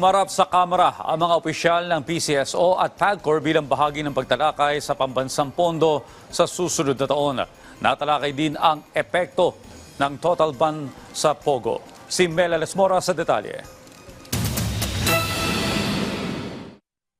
Humarap sa kamera ang mga opisyal ng PCSO at PAGCOR bilang bahagi ng pagtalakay sa pambansang pondo sa susunod na taon. Natalakay din ang epekto ng total ban sa Pogo. Si Mela Lesmora sa detalye.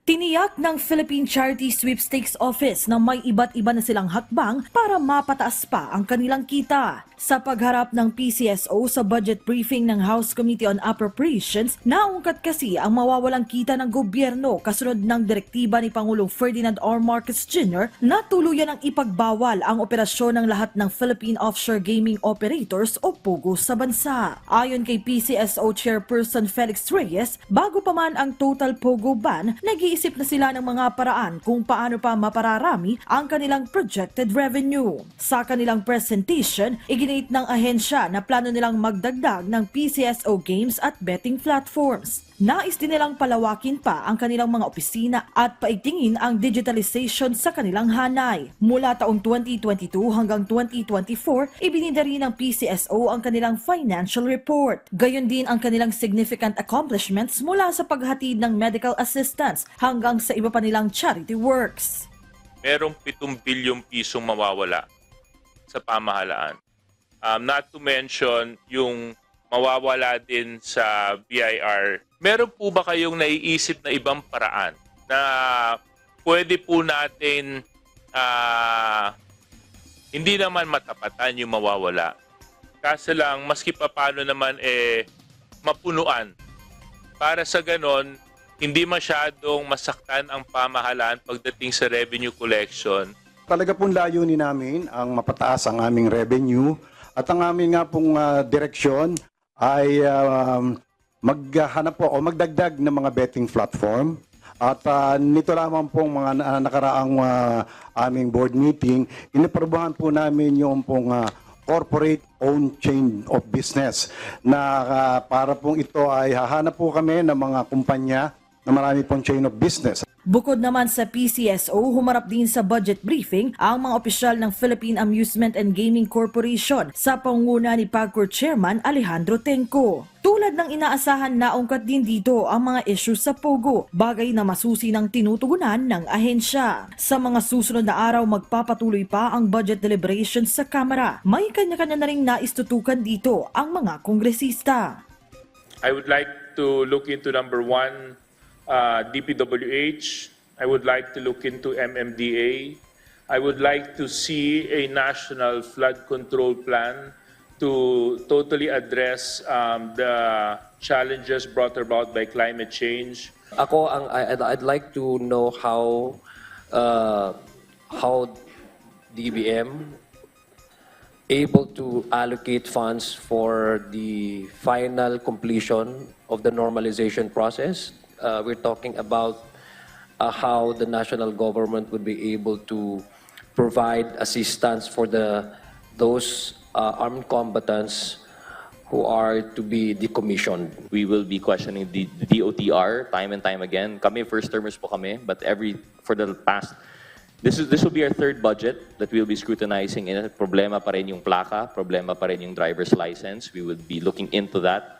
Tiniyak ng Philippine Charity Sweepstakes Office na may iba't iba na silang hakbang para mapataas pa ang kanilang kita. Sa pagharap ng PCSO sa budget briefing ng House Committee on Appropriations, naungkat kasi ang mawawalang kita ng gobyerno kasunod ng direktiba ni Pangulong Ferdinand R. Marcos Jr. na tuluyan ang ipagbawal ang operasyon ng lahat ng Philippine Offshore Gaming Operators o POGO sa bansa. Ayon kay PCSO Chairperson Felix Reyes, bago pa man ang total POGO ban, nag-iisip na sila ng mga paraan kung paano pa mapararami ang kanilang projected revenue. Sa kanilang presentation, iginit ng ahensya na plano nilang magdagdag ng PCSO games at betting platforms. Nais din nilang palawakin pa ang kanilang mga opisina at paigtingin ang digitalization sa kanilang hanay. Mula taong 2022 hanggang 2024, ibinida rin ng PCSO ang kanilang financial report. Gayon din ang kanilang significant accomplishments mula sa paghatid ng medical assistance hanggang sa iba pa nilang charity works. merong 7 bilyong pisong mawawala sa pamahalaan. Um, not to mention yung mawawala din sa BIR. Meron po ba kayong naiisip na ibang paraan na pwede po natin ah, hindi naman matapatan yung mawawala. Kaso lang, maski pa paano naman eh, mapunuan. Para sa ganon, hindi masyadong masaktan ang pamahalaan pagdating sa revenue collection Talaga pong layunin namin ang mapataas ang aming revenue at ang aming nga pong ah, direksyon ay um, maghanap po o magdagdag ng mga betting platform. At ah, nito lamang pong mga na- nakaraang ah, aming board meeting, iniprobahan po namin yung pong ah, corporate owned chain of business na ah, para pong ito ay hahanap po kami ng mga kumpanya na marami pong chain of business. Bukod naman sa PCSO, humarap din sa budget briefing ang mga opisyal ng Philippine Amusement and Gaming Corporation sa pangunguna ni PAGCOR Chairman Alejandro Tenco. Tulad ng inaasahan naungkat din dito ang mga issues sa POGO, bagay na masusi ng tinutugunan ng ahensya. Sa mga susunod na araw magpapatuloy pa ang budget deliberations sa Kamara. May kanya-kanya na rin naistutukan dito ang mga kongresista. I would like to look into number one, uh, DPWH. I would like to look into MMDA. I would like to see a national flood control plan to totally address um, the challenges brought about by climate change. Ako ang I'd, I'd like to know how uh, how DBM able to allocate funds for the final completion of the normalization process. Uh, we're talking about uh, how the national government would be able to provide assistance for the those uh, armed combatants who are to be decommissioned. we will be questioning the, the DOTR time and time again. Kami first termers po kami, but every for the past this is this will be our third budget that we'll be scrutinizing. And problema pa rin yung plaka, problema pa rin yung driver's license. We will be looking into that.